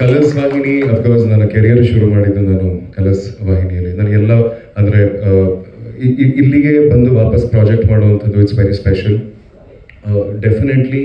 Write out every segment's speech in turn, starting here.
Colours ವಾಹಿನಿ of course ನನ್ನ career ಶುರು ಮಾಡಿದ್ದು ನಾನು ಕಲರ್ಸ್ ವಾಹಿನಿಯಲ್ಲಿ. ನನಗೆಲ್ಲ ಅಂದರೆ ಇಲ್ಲಿಗೆ ಬಂದು ವಾಪಸ್ ಪ್ರಾಜೆಕ್ಟ್ ಮಾಡುವಂಥದ್ದು it's very special definitely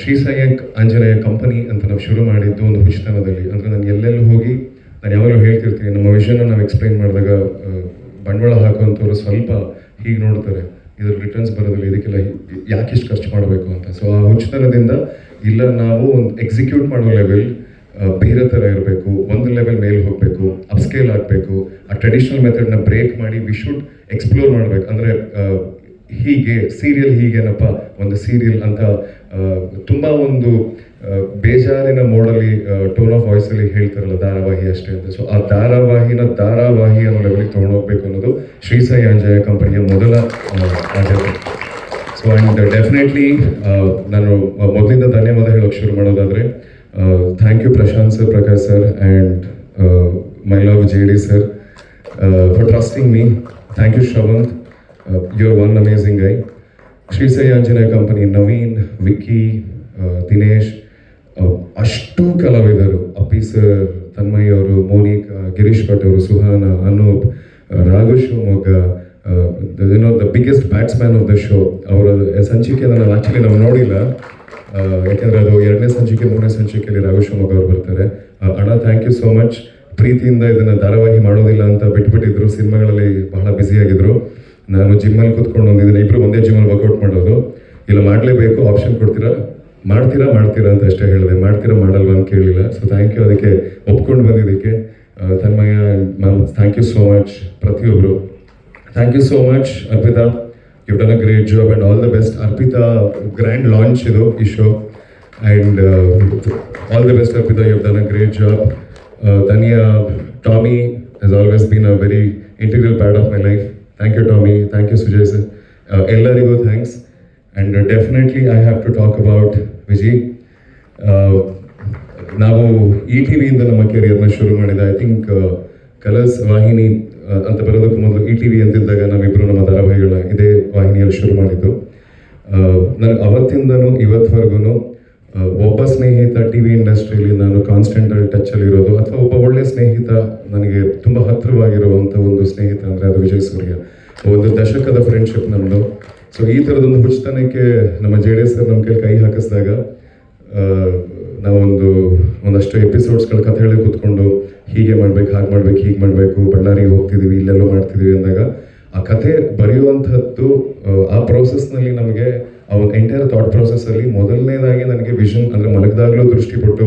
Shri Sai Anjaneya company ಅಂತ ನಾವು ಶುರು ಮಾಡಿದ್ದು ಒಂದು ಹುಚ್ಚತನದಲ್ಲಿ. ಅಂದರೆ ನಾನು ಎಲ್ಲೆಲ್ಲೂ ಹೋಗಿ, ನಾನು ಯಾವಾಗಲೂ ಹೇಳ್ತಿರ್ತೀನಿ, ನಮ್ಮ ವಿಷನ್ನ ನಾವು ಎಕ್ಸ್ಪ್ಲೈನ್ ಮಾಡಿದಾಗ ಬಂಡವಾಳ ಹಾಕುವಂಥವ್ರು ಸ್ವಲ್ಪ ಹೀಗೆ ನೋಡ್ತಾರೆ. ಇದ್ರ ರಿಟರ್ನ್ಸ್ ಬರೋದಿಲ್ಲ, ಇದಕ್ಕೆಲ್ಲ ಯಾಕೆ ಇಷ್ಟು ಖರ್ಚು ಮಾಡಬೇಕು ಅಂತ. ಸೊ ಆ ಹುಚ್ಚತನದಿಂದ, ಇಲ್ಲ, ನಾವು ಒಂದು ಎಕ್ಸಿಕ್ಯೂಟ್ ಮಾಡೋ ಲೆವೆಲ್ ಬೇರೆ ಥರ ಇರಬೇಕು, ಒಂದು ಲೆವೆಲ್ ಮೇಲೆ ಹೋಗಬೇಕು ಅಪ್ಸ್ಕೇಲ್ ಆಗಬೇಕು, ಆ ಟ್ರೆಡಿಷನಲ್ ಮೆಥಡ್ನ ಬ್ರೇಕ್ ಮಾಡಿ ವಿ ಶುಡ್ ಎಕ್ಸ್ಪ್ಲೋರ್ ಮಾಡಬೇಕು. ಅಂದರೆ ಹೀಗೆ ಸೀರಿಯಲ್ ಹೀಗೇನಪ್ಪ, ಒಂದು ಸೀರಿಯಲ್ ಅಂತ ತುಂಬ ಒಂದು ಬೇಜಾರಿನ ಮೋಡಲ್ಲಿ ಟೋನ್ ಆಫ್ ವಾಯ್ಸಲ್ಲಿ ಹೇಳ್ತಾರಲ್ಲ, ಧಾರಾವಾಹಿ ಅಷ್ಟೇ ಅಂತ. ಸೊ ಆ ಧಾರಾವಾಹಿನ ಧಾರಾವಾಹಿ ಅನ್ನೋ ಲೆವೆಲಿಗೆ ತೊಗೊಂಡೋಗ್ಬೇಕು ಅನ್ನೋದು ಶ್ರೀ ಸಾಯಿ ಆಂಜನೇಯ ಕಂಪನಿಯ ಮೊದಲ ಆದ್ಯತೆ. ಸೊ ಆ್ಯಂಡ್ ಡೆಫಿನೆಟ್ಲಿ ನಾನು ಮೊದಲಿಂದ ಧನ್ಯವಾದ ಹೇಳೋಕೆ ಶುರು ಮಾಡೋದಾದರೆ thank you Prashant sir Prakash sir and my love J D sir for trusting me thank you Shravanth you are one amazing I Shri Sai Anjaneya company Naveen Vicky Dinesh ಅಷ್ಟು ಕಲಾವಿದರು. ಅಪ್ಪಿ sir Tanmay ಅವರು ಮೋನಿಕಾ ಗಿರೀಶ್ ಭಟ್ ಅವರು Suhana Anup Raghu Shivamogga the biggest batsman of the show ಅವರ ಸಂಚಿಕೆ ನಾವು actually ನಾವು ನೋಡಿಲ್ಲ. ಯಾಕೆಂದ್ರೆ ಅದು ಎರಡನೇ ಸಂಚಿಕೆ, ಮೂರನೇ ಸಂಚಿಕೆಯಲ್ಲಿ ರಾಘು ಶಿವಮೊಗ್ಗ ಅವರು ಬರ್ತಾರೆ. ಅಣ್ಣ ಥ್ಯಾಂಕ್ ಯು ಸೋ ಮಚ್ ಪ್ರೀತಿಯಿಂದ ಇದನ್ನ ಧಾರಾವಾಹಿ ಮಾಡೋದಿಲ್ಲ ಅಂತ ಬಿಟ್ಬಿಟ್ಟಿದ್ರು. ಸಿನಿಮಾಗಳಲ್ಲಿ ಬಹಳ ಬ್ಯುಸಿ ಆಗಿದ್ರು. ನಾನು ಜಿಮ್ಮಲ್ಲಿ ಕೂತ್ಕೊಂಡು ಒಂದಿದ್ದೀನಿ ಇಬ್ರು ಒಂದೇ ಜಿಮ್ಮಲ್ಲಿ ವರ್ಕೌಟ್ ಮಾಡೋದು. ಇಲ್ಲ, ಮಾಡಲೇಬೇಕು ಆಪ್ಷನ್ ಕೊಡ್ತೀರಾ? ಮಾಡ್ತೀರಾ ಮಾಡ್ತೀರಾ ಅಂತ ಅಷ್ಟೇ ಹೇಳಿದೆ. ಮಾಡ್ತೀರಾ, ಮಾಡಲ್ವಾ ಅಂತ ಕೇಳಿಲ್ಲ. ಸೊ ಥ್ಯಾಂಕ್ ಯು ಅದಕ್ಕೆ ಒಪ್ಕೊಂಡು ಬಂದಿದ್ದಕ್ಕೆ. Tanmay Tanmaya ma'am thank you so much ಪ್ರತಿಯೊಬ್ಬರು thank you so much Arpita. You done a great job and all the best Arpita grand launch ಇದು ಈ show and all the best Arpita you done a great job dhaniya Tommy has always been a very integral part of my life thank you Tommy thank you Sujay sir ಎಲ್ಲರಿಗೂ thanks and definitely I have to talk about Viji ನಾವು E T ವಿಯಿಂದ ನಮ್ಮ ಕೆರಿಯರ್ನ ಶುರು ಮಾಡಿದ I think colours ವಾಹಿನಿ ಅಂತ ಬರೋದಕ್ಕೂ ಮೊದಲು E T V ಅಂತಿದ್ದಾಗ ನಾವಿಬ್ಬರು ನಮ್ಮ ಧಾರಾವಾಹಿಗಳನ್ನ ಇದೇ ವಾಹಿನಿಯಲ್ಲಿ ಶುರು ಮಾಡಿದ್ದು. ನನಗೆ ಅವತ್ತಿಂದನೂ ಇವತ್ತವರೆಗೂ ಒಬ್ಬ ಸ್ನೇಹಿತ ಟಿ ವಿ ಇಂಡಸ್ಟ್ರಿಯಲ್ಲಿ ನಾನು ಕಾನ್ಸ್ಟೆಂಟ್ ಟಚಲ್ಲಿ ಇರೋದು ಅಥವಾ ಒಬ್ಬ ಒಳ್ಳೆ ಸ್ನೇಹಿತ ನನಗೆ ತುಂಬ ಹತ್ತಿರವಾಗಿರುವಂಥ ಒಂದು ಸ್ನೇಹಿತ ಅಂದರೆ ಅದು ವಿಜಯ್ ಸೂರ್ಯ. ಒಂದು ದಶಕದ ಫ್ರೆಂಡ್ಶಿಪ್ ನಮ್ಮದು ಸೊ ಈ ಥರದೊಂದು ಹುಚ್ಚತನಕ್ಕೆ ನಮ್ಮ ಜೆ ಡಿ ಎಸ್ ಸರ್ ನಮ್ಮ ಕೈ ಕೈ ಹಾಕಿಸಿದಾಗ ನಾವೊಂದು ಒಂದಷ್ಟು ಎಪಿಸೋಡ್ಸ್ಗಳ ಕಥೆ ಹೇಳಿ ಕೂತ್ಕೊಂಡು ಹೀಗೆ ಮಾಡ್ಬೇಕು ಹಾಗೆ ಮಾಡ್ಬೇಕು ಹೀಗೆ ಮಾಡಬೇಕು ಬಳ್ಳಾರಿಗೆ ಹೋಗ್ತಿದ್ದೀವಿ ಇಲ್ಲೆಲ್ಲೋ ಮಾಡ್ತಿದ್ದೀವಿ ಅಂದಾಗ ಆ ಕಥೆ ಬರೆಯುವಂಥದ್ದು ಆ, ಪ್ರೋಸೆಸ್ನಲ್ಲಿ ನಮಗೆ ಅವ್ನ ಎಂಟೈರ್ ಥಾಟ್ ಪ್ರೋಸೆಸ್ಸಲ್ಲಿ ಮೊದಲನೇದಾಗಿ ನನಗೆ ವಿಷನ್ ಅಂದರೆ ಮಲಗಿದಾಗಲೂ ದೃಷ್ಟಿ ಕೊಟ್ಟು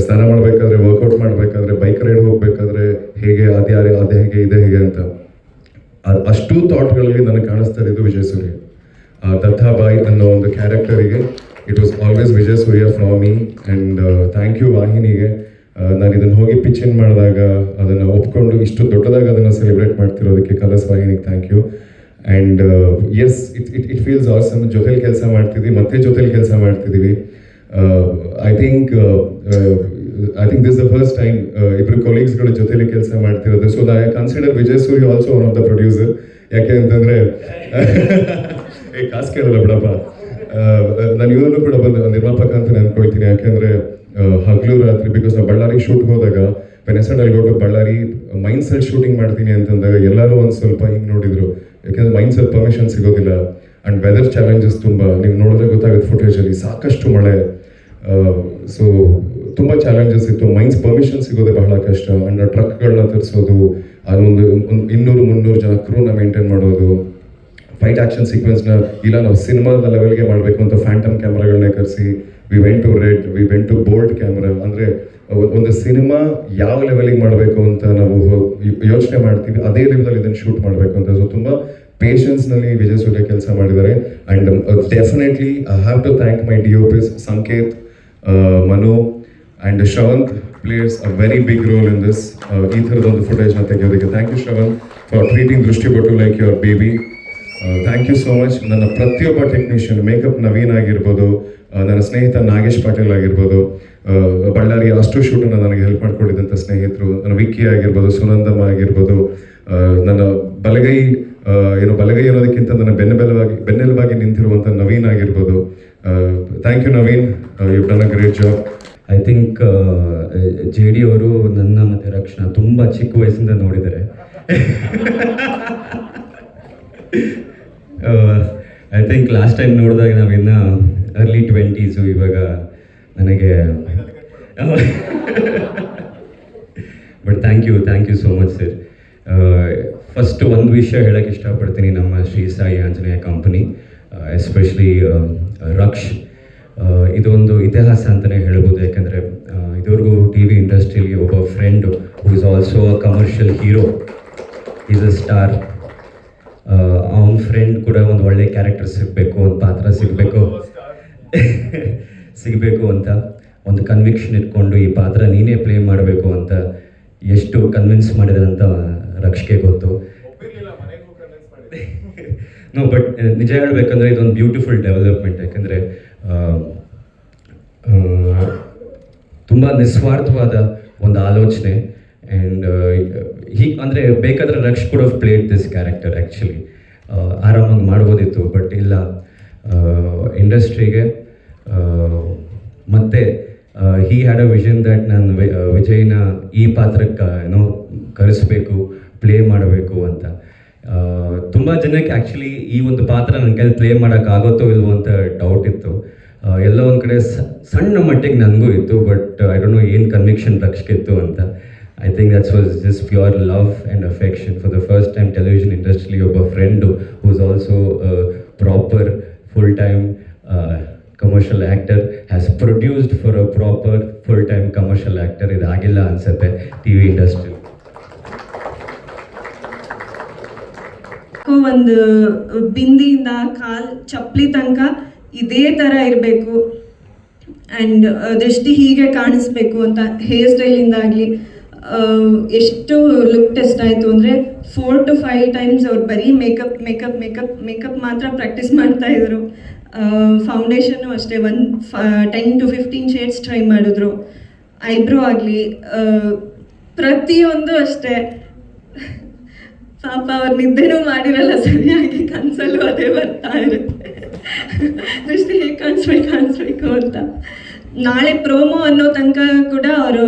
ಸ್ನಾನ ಮಾಡಬೇಕಾದ್ರೆ ವರ್ಕೌಟ್ ಮಾಡಬೇಕಾದ್ರೆ ಬೈಕ್ ರೈಡ್ ಹೋಗಬೇಕಾದ್ರೆ ಹೇಗೆ ಅದು ಯಾರೇ ಅದೇ ಹೇಗೆ ಇದೆ ಹೇಗೆ ಅಂತ. ಅಷ್ಟು ಥಾಟ್ಗಳಲ್ಲಿ ನನಗೆ ಕಾಣಿಸ್ತಾ ಇದ್ದು ವಿಜಯ್ ಸೂರ್ಯ. ಆ, ದತ್ತಾಬಾಯ್ ಅನ್ನೋ ಒಂದು ಕ್ಯಾರೆಕ್ಟರಿಗೆ it was always Vijay Surya me and thank you ವಾಹಿನಿಗೆ. ನಾನು ಇದನ್ನು ಹೋಗಿ ಪಿಚ್ ಮಾಡಿದಾಗ ಅದನ್ನು ಒಪ್ಕೊಂಡು ಇಷ್ಟು ದೊಡ್ಡದಾಗಿ ಅದನ್ನು ಸೆಲೆಬ್ರೇಟ್ ಮಾಡ್ತಿರೋದಕ್ಕೆ ಕಲರ್ಸ್ ವಾಹಿನಿಗೆ thank you and yes it it it feels awesome ಜೊತೆಲಿ ಕೆಲಸ ಮಾಡ್ತಿದ್ವಿ, ಮತ್ತೆ ಜೊತೆಲಿ ಕೆಲಸ ಮಾಡ್ತಿದ್ದೀವಿ I think I think this the first time ಇಬ್ಬರು ಕೊಲೀಗ್ಸ್ಗಳ ಜೊತೆಲಿ ಕೆಲಸ ಮಾಡ್ತಿರೋದು. So I consider Vijay Surya also one of the producer ಯಾಕೆ ಅಂತಂದರೆ, ಏ, ಕಾಸು ಕೇಳಲ್ಲ ಬಿಡಪ್ಪ. ನಾನು ಇವನು ಕೂಡ ಬಂದು ನಿರ್ಮಾಪಕ ಅಂತ ಅನ್ಕೊಳ್ತೀನಿ ಯಾಕೆಂದ್ರೆ ಹಗಲು ರಾತ್ರಿ ಬಿಕಾಸ್ ನಾವು ಬಳ್ಳಾರಿ ಶೂಟ್ ಹೋದಾಗ ವೆನೆಸಡ್ ಅಲ್ಲಿ ಹೋಗಿ ಬಳ್ಳಾರಿ ಮೈಂಡ್ ಸೆಟ್ ಶೂಟಿಂಗ್ ಮಾಡ್ತೀನಿ ಅಂತಂದಾಗ ಎಲ್ಲರೂ ಒಂದು ಸ್ವಲ್ಪ ಹಿಂಗೆ ನೋಡಿದ್ರು. ಯಾಕೆಂದ್ರೆ ಮೈಂಡ್ ಸೆಟ್ ಪರ್ಮಿಷನ್ ಸಿಗೋದಿಲ್ಲ. ಅಂಡ್ ವೆದರ್ ಚಾಲೆಂಜಸ್ ತುಂಬ. ನೀವು ನೋಡಿದ್ರೆ ಗೊತ್ತಾಗುತ್ತೆ ಫುಟೇಜಲ್ಲಿ ಸಾಕಷ್ಟು ಮಳೆ. ಸೊ ತುಂಬ ಚಾಲೆಂಜಸ್ ಇತ್ತು. ಮೈನ್ಸ್ ಪರ್ಮಿಷನ್ ಸಿಗೋದೇ ಬಹಳ ಕಷ್ಟ. ಅಂಡ್ ಟ್ರಕ್ಗಳನ್ನ ತರಿಸೋದು ಅದೊಂದು ಇನ್ನೂರು, ಮುನ್ನೂರು ಜನ ಕ್ರೂನ ಮೇಂಟೈನ್ ಮಾಡೋದು. ಫೈಟ್ ಆಕ್ಷನ್ ಸೀಕ್ವೆನ್ಸ್ನ ಇಲ್ಲ ನಾವು ಸಿನಿಮಾದ ಲೆವೆಲ್ಗೆ ಮಾಡಬೇಕು ಅಂತ ಫ್ಯಾಂಟಮ್ ಕ್ಯಾಮ್ರಾಗಳನ್ನೇ ಕರೆಸಿ we went to red we went to bold camera ಅಂದರೆ, ಒಂದು ಸಿನಿಮಾ ಯಾವ ಲೆವೆಲಿಗೆ ಮಾಡಬೇಕು ಅಂತ ನಾವು ಯೋಚನೆ ಮಾಡ್ತೀವಿ. ಅದೇ ಲೆವೆಲಲ್ಲಿ ಇದನ್ನು ಶೂಟ್ ಮಾಡಬೇಕು ಅಂತ. ಸೊ ತುಂಬ ಪೇಷನ್ಸ್ನಲ್ಲಿ ವಿಜಯ್ ಸೂರ್ಯ ಕೆಲಸ ಮಾಡಿದ್ದಾರೆ. And definitely I have to thank my D Ps Sanket Manu and Shravanth players a very big role in this ಈ ಥರದೊಂದು ಫುಟೇಜ್ನ ತೆಗೆಯೋದಕ್ಕೆ. Thank you Shravanth for treating ದೃಷ್ಟಿಪಟ್ಟು like your baby thank you so much ನನ್ನ ಪ್ರತಿಯೊಬ್ಬ technician makeup Naveen ಆಗಿರ್ಬೋದು ನನ್ನ ಸ್ನೇಹಿತ ನಾಗೇಶ್ ಪಾಟೀಲ್ ಆಗಿರ್ಬೋದು ಬಳ್ಳಾರಿಯ ಬಳ್ಳಾರಿ ಅಷ್ಟು ಶೂಟನ್ನು ನನಗೆ ಹೆಲ್ಪ್ ಮಾಡಿಕೊಟ್ಟಿದ್ದಂಥ ಸ್ನೇಹಿತರು, ನನ್ನ ವಿಕ್ಕಿ ಆಗಿರ್ಬೋದು, ಸುನಂದಮ್ಮ ಆಗಿರ್ಬೋದು ನನ್ನ ಬಲಗೈ ಏನು ಬಲಗೈ ಅನ್ನೋದಕ್ಕಿಂತ ನನ್ನ ಬೆನ್ನೆಬೆಲವಾಗಿ ಬೆನ್ನೆಲುಬಾಗಿ ನಿಂತಿರುವಂಥ ನವೀನ್ ಆಗಿರ್ಬೋದು. Thank you Naveen. You done a great job I think J D ಅವರು ನನ್ನ ಮತ್ತೆ ರಕ್ಷಣಾ ತುಂಬ ಚಿಕ್ಕ ವಯಸ್ಸಿಂದ ನೋಡಿದ್ದಾರೆ. ಐ ಥಿಂಕ್ ಲಾಸ್ಟ್ ಟೈಮ್ ನೋಡಿದಾಗ ನಾವಿನ್ನ ಅರ್ಲಿ ಟ್ವೆಂಟೀಸು ಇವಾಗ ನನಗೆ but thank you thank you so much sir first ಒಂದು ವಿಷಯ ಹೇಳಕ್ಕೆ ಇಷ್ಟಪಡ್ತೀನಿ ನಮ್ಮ ಶ್ರೀ ಸಾಯಿ ಆಂಜನೇಯ ಕಂಪನಿ ಎಸ್ಪೆಷಲಿ ರಕ್ಷ್. ಇದೊಂದು ಇತಿಹಾಸ ಅಂತಲೇ ಹೇಳ್ಬೋದು, ಯಾಕಂದರೆ ಇದುವರೆಗೂ ಟಿ ವಿ ಇಂಡಸ್ಟ್ರಿಯಲ್ಲಿ ಒಬ್ಬ friend who is also a commercial hero is a star ಅವನ ಫ್ರೆಂಡ್ ಕೂಡ ಒಂದು ಒಳ್ಳೆ ಕ್ಯಾರೆಕ್ಟರ್ ಸಿಗಬೇಕು ಒಂದು ಪಾತ್ರ ಸಿಗಬೇಕು. ಸಿಗಬೇಕು ಅಂತ ಒಂದು ಕನ್ವಿಕ್ಷನ್ ಇಟ್ಕೊಂಡು ಈ ಪಾತ್ರ ನೀನೇ ಪ್ಲೇ ಮಾಡಬೇಕು ಅಂತ ಎಷ್ಟು ಕನ್ವಿನ್ಸ್ ಮಾಡಿದೆ ಅಂತ ರಕ್ಷಕ್ಕೆ ಗೊತ್ತು. ನೋ ಬಟ್ ನಿಜ ಹೇಳಬೇಕಂದ್ರೆ ಇದೊಂದು ಬ್ಯೂಟಿಫುಲ್ ಡೆವಲಪ್ಮೆಂಟ್ ಯಾಕಂದರೆ ತುಂಬ ನಿಸ್ವಾರ್ಥವಾದ ಒಂದು ಆಲೋಚನೆ. ಆ್ಯಂಡ್ ಹೀ ಅಂದರೆ ಬೇಕಾದರೆ ರಕ್ಷ್ ಕೂಡ ಪ್ಲೇಟ್ ದಿಸ್ ಕ್ಯಾರೆಕ್ಟರ್ ಆ್ಯಕ್ಚುಲಿ ಆರಾಮಾಗಿ ಮಾಡ್ಬೋದಿತ್ತು ಬಟ್ ಇಲ್ಲ. ಇಂಡಸ್ಟ್ರಿಗೆ ಮತ್ತು he had a vision that ನಾನು ಆ, ವಿಜಯ್ನ ಈ ಪಾತ್ರಕ್ಕೆ ಏನೋ ಕರೆಸಬೇಕು ಪ್ಲೇ ಮಾಡಬೇಕು ಅಂತ. ತುಂಬ ಜನಕ್ಕೆ ಆ್ಯಕ್ಚುಲಿ ಈ ಒಂದು ಪಾತ್ರ ನನ್ನ ಕೈಲಿ ಪ್ಲೇ ಮಾಡೋಕ್ಕಾಗುತ್ತೋ ಇಲ್ವೋ ಅಂತ ಡೌಟ್ ಇತ್ತು. ಎಲ್ಲ ಒಂದು ಕಡೆ ಸಣ್ಣ ಮಟ್ಟಿಗೆ ನನಗೂ ಇತ್ತು ಬಟ್ ಐ ಡೋಂಟ್ ನೋ ಏನು ಕನ್ವಿಕ್ಷನ್ ರಕ್ಷಕ್ಕಿತ್ತು ಅಂತ. I think that's was just pure love and affection for the first time television ಇಂಡಸ್ಟ್ರಿಲಿ ಒಬ್ಬ friend who is also proper full time commercial actor has produced for a proper full time commercial actor ಇದಾಗಿಲ್ಲ ಅನಿಸುತ್ತೆ T V industry ಒಂದು ಬಿಂದಿಯಿಂದ ಕಾಲ್ ಚಪ್ಪಲಿ ತನಕ ಇದೇ ಥರ ಇರಬೇಕು and ದೃಷ್ಟಿ ಹೀಗೆ ಕಾಣಿಸ್ಬೇಕು ಅಂತ ಹೇರ್ ಸ್ಟೈಲಿಂದ ಆಗಲಿ ಎಷ್ಟು ಲುಕ್ ಟೆಸ್ಟ್ ಆಯಿತು ಅಂದರೆ ಫೋರ್ ಟು ಫೈವ್ ಟೈಮ್ಸ್ ಅವ್ರು ಬರೀ ಮೇಕಪ್ ಮೇಕಪ್ ಮೇಕಪ್ ಮೇಕಪ್ ಮಾತ್ರ ಪ್ರಾಕ್ಟೀಸ್ ಮಾಡ್ತಾಯಿದ್ರು ಫೌಂಡೇಶನ್ನು ಅಷ್ಟೇ, ಒಂದು ten to fifteen shades try ಮಾಡಿದ್ರು. ಐಬ್ರೋ ಆಗಲಿ ಪ್ರತಿಯೊಂದು ಅಷ್ಟೇ. ಪಾಪ ಅವ್ರ ನಿದ್ದೆನೂ ಮಾಡಿರಲ್ಲ, ಸರಿಯಾಗಿ ಕನ್ಸಲ್ಲೂ ಅದೇ ಬರ್ತಾ ಇರುತ್ತೆ. ಅಷ್ಟೇ ಹೇಗೆ ಕಾಣಿಸ್ಬೇಕು ಕಾಣಿಸ್ಬೇಕು ಅಂತ. ನಾಳೆ ಪ್ರೋಮೋ ಅನ್ನೋ ತನಕ ಕೂಡ ಅವರು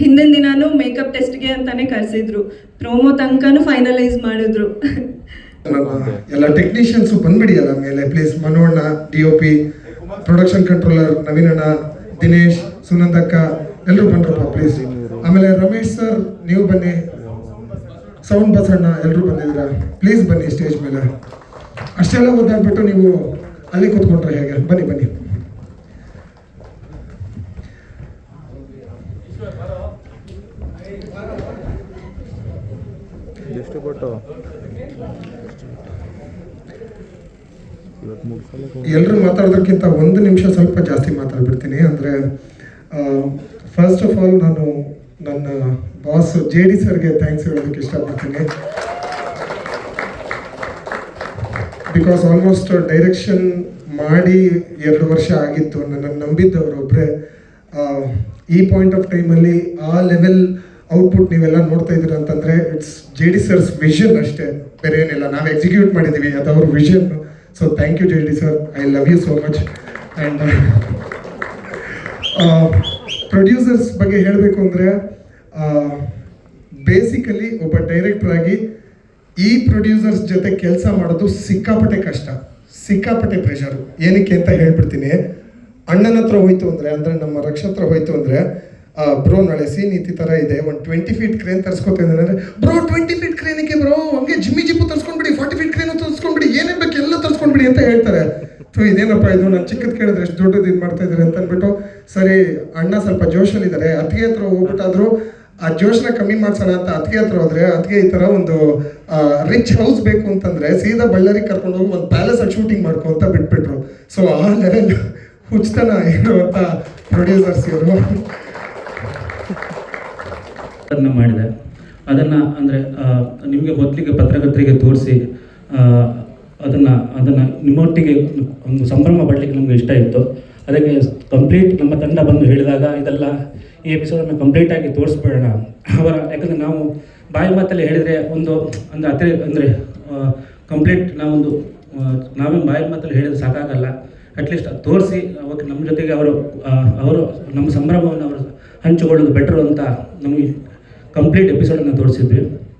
ಹಿಂದಿನ ದಿನಾನು ಮೇಕಪ್ ಟೆಸ್ಟ್ಗೆ ಅಂತಾನೆ ಕರೆಸಿದ್ರು. ಪ್ರೋಮೋ ತನಕನೂ ಫೈನಲೈಸ್ ಮಾಡಿದ್ರು. ಎಲ್ಲ ಟೆಕ್ನಿಷಿಯನ್ಸ್ ಬಂದ್ಬಿಡಿ ಅಲ್ಲ ಮೇಲೆ. Please ಮನೋಣ್ಣ D O P production controller ನವೀನಣ್ಣ Dinesh, ಸುನಂದಕ್ಕ ಎಲ್ಲರೂ ಬಂದ್ರಪ್ಪ ಪ್ಲೀಸ್ ಆಮೇಲೆ ರಮೇಶ್ ಸರ್ ನೀವು ಬನ್ನಿ. ಸೌಂಡ್ ಬಸಣ್ಣ ಎಲ್ಲರೂ ಬಂದಿದ್ದೀರಾ? ಪ್ಲೀಸ್ ಬನ್ನಿ ಸ್ಟೇಜ್ ಮೇಲೆ. ಅಷ್ಟೆಲ್ಲ ಓದಾಗ್ಬಿಟ್ಟು ನೀವು ಅಲ್ಲಿ ಕೂತ್ಕೊಂಡ್ರೆ ಹೇಗೆ? ಬನ್ನಿ ಬನ್ನಿ. ಎಷ್ಟು ಎಲ್ಲರೂ ಮಾತಾಡೋದಕ್ಕಿಂತ ಒಂದು ನಿಮಿಷ ಸ್ವಲ್ಪ ಜಾಸ್ತಿ ಮಾತಾಡ್ಬಿಡ್ತೀನಿ. ಅಂದರೆ ಫಸ್ಟ್ ಆಫ್ ಆಲ್ ನಾನು ನನ್ನ ಬಾಸ್ ಜೆ ಡಿ ಸರ್ಗೆ ಥ್ಯಾಂಕ್ಸ್ ಹೇಳೋದಕ್ಕೆ ಇಷ್ಟಪಡ್ತೀನಿ. ಬಿಕಾಸ್ ಆಲ್ಮೋಸ್ಟ್ ಡೈರೆಕ್ಷನ್ ಮಾಡಿ ಎರಡು ವರ್ಷ ಆಗಿತ್ತು. ನನ್ನನ್ನು ನಂಬಿದ್ದವರು ಒಬ್ಬರೇ ಈ ಪಾಯಿಂಟ್ ಆಫ್ ಟೈಮಲ್ಲಿ ಆ ಲೆವೆಲ್ ಔಟ್ಪುಟ್ ನೀವೆಲ್ಲ ನೋಡ್ತಾ ಇದ್ದೀರ ಅಂತಂದರೆ it's J D sir's vision ಅಷ್ಟೇ. ಬೇರೆ ಏನಿಲ್ಲ. ನಾವು ಎಕ್ಸಿಕ್ಯೂಟ್ ಮಾಡಿದ್ದೀವಿ ಅದು ಅವ್ರ vision so thank you J D sir I love you so much and producers ಬಗ್ಗೆ ಹೇಳಬೇಕು ಅಂದರೆ ಬೇಸಿಕಲಿ ಒಬ್ಬ ಡೈರೆಕ್ಟರ್ ಆಗಿ ಈ ಪ್ರೊಡ್ಯೂಸರ್ಸ್ ಜೊತೆ ಕೆಲಸ ಮಾಡೋದು ಸಿಕ್ಕಾಪಟ್ಟೆ ಕಷ್ಟ. ಸಿಕ್ಕಾಪಟ್ಟೆ ಪ್ರೆಷರು ಏನಕ್ಕೆ ಅಂತ ಹೇಳ್ಬಿಡ್ತೀನಿ. ಅಣ್ಣನ ಹತ್ರ ಹೋಯ್ತು ಅಂದರೆ ಅಂದರೆ ನಮ್ಮ ರಕ್ಷತ್ರ ಹೋಯ್ತು ಅಂದರೆ ಬ್ರೋ ನಾಳೆ ಸೀನ್ ಈ ಥರ ಇದೆ. ಒಂದು ಟ್ವೆಂಟಿ ಫೀಟ್ ಕ್ರೇನ್ ತರಿಸ್ಕೊತೀನಿ ಅಂದರೆ ಬ್ರೋ ಟ್ವೆಂಟಿ ಫೀಟ್ ಕ್ರೇನಿಗೆ ಬ್ರೋ ಹಂಗೆ ಜಿಮ್ಮಿ ಜಿಪ್ಪು ತರಿಸ್ಕೊಂಡ್ಬಿಡಿ ಫಾರ್ಟಿ ಫೀಟ್ ಕ್ರೇನು ತರಿಸ್ಕೊಂಡ್ಬಿಡಿ, ಏನೇನು ಬೇಕು ಎಲ್ಲ ತರಿಸ್ಕೊಂಡ್ಬಿಡಿ ಅಂತ ಹೇಳ್ತಾರೆ. ಸೊ ಇದೇನಪ್ಪ ಇದು? ನಾನು ಚಿಕ್ಕದ್ ಕೇಳಿದ್ರೆ ಎಷ್ಟು ದೊಡ್ಡದು ಇದು ಮಾಡ್ತಾ ಇದ್ದಾರೆ ಅಂತ ಅಂದ್ಬಿಟ್ಟು, ಸರಿ, ಅಣ್ಣ ಸ್ವಲ್ಪ ಜೋಶಲ್ಲಿದ್ದಾರೆ ಅತ್ತಿಗೆ ಹತ್ರ ಹೋಗ್ಬಿಟ್ಟಾದ್ರು ಆ ಜೋಶ್ನ ಕಮ್ಮಿ ಮಾಡ್ಸೋಣ ಅಂತ ಅತ್ತಿಗೆ ಹತ್ರ ಹೋದ್ರೆ, ಅತ್ತಿಗೆ ಈ ತರ ಒಂದು ರಿಚ್ ಹೌಸ್ ಬೇಕು ಅಂತಂದ್ರೆ ಸೀದಾ ಬಳ್ಳಾರಿಗೆ ಕರ್ಕೊಂಡು ಹೋಗಿ ಒಂದು ಪ್ಯಾಲೇಸ್ ಅಲ್ಲಿ ಶೂಟಿಂಗ್ ಮಾಡ್ಕೊ ಅಂತ ಬಿಟ್ಬಿಟ್ರು. ಸೊ ಆ ಲೆವೆಲ್ ಹುಚ್ಚತನ ಅಂತ ಪ್ರೊಡ್ಯೂಸರ್ಸ್ ಇವರು. ಅದನ್ನು ಮಾಡಿದೆ. ಅದನ್ನು ಅಂದರೆ ನಿಮಗೆ ಮೊದಲಿಗೆ ಪತ್ರಕರ್ತರಿಗೆ ತೋರಿಸಿ ಅದನ್ನು ಅದನ್ನು ನಿಮ್ಮೊಟ್ಟಿಗೆ ಒಂದು ಸಂಭ್ರಮ ಪಡಲಿಕ್ಕೆ ನಮಗೆ ಇಷ್ಟ ಇತ್ತು. ಅದಕ್ಕೆ ಕಂಪ್ಲೀಟ್ ನಮ್ಮ ತಂಡ ಬಂದು ಹೇಳಿದಾಗ ಇದೆಲ್ಲ ಈ ಎಪಿಸೋಡನ್ನು ಕಂಪ್ಲೀಟಾಗಿ ತೋರಿಸ್ಬಿಡೋಣ. ಅವರ, ಯಾಕಂದರೆ ನಾವು ಬಾಯಿ ಮಾತಲ್ಲಿ ಹೇಳಿದರೆ ಒಂದು, ಅಂದರೆ ಅತಿ ಅಂದರೆ ಕಂಪ್ಲೀಟ್ ನಾವೊಂದು ನಾವೇ ಬಾಯಿ ಮಾತಲ್ಲಿ ಹೇಳಿದ್ರೆ ಸಾಕಾಗಲ್ಲ. ಅಟ್ಲೀಸ್ಟ್ ತೋರಿಸಿ ಅವಾಗ ನಮ್ಮ ಜೊತೆಗೆ ಅವರು ಅವರು ನಮ್ಮ ಸಂಭ್ರಮವನ್ನು ಅವರು ಹಂಚಿಕೊಳ್ಳೋದು ಬೆಟ್ರು ಅಂತ ನಮಗೆ ಕಂಪ್ಲೀಟ್ ಎಪಿಸೋಡನ್ನು ತೋರಿಸಿದ್ವಿ.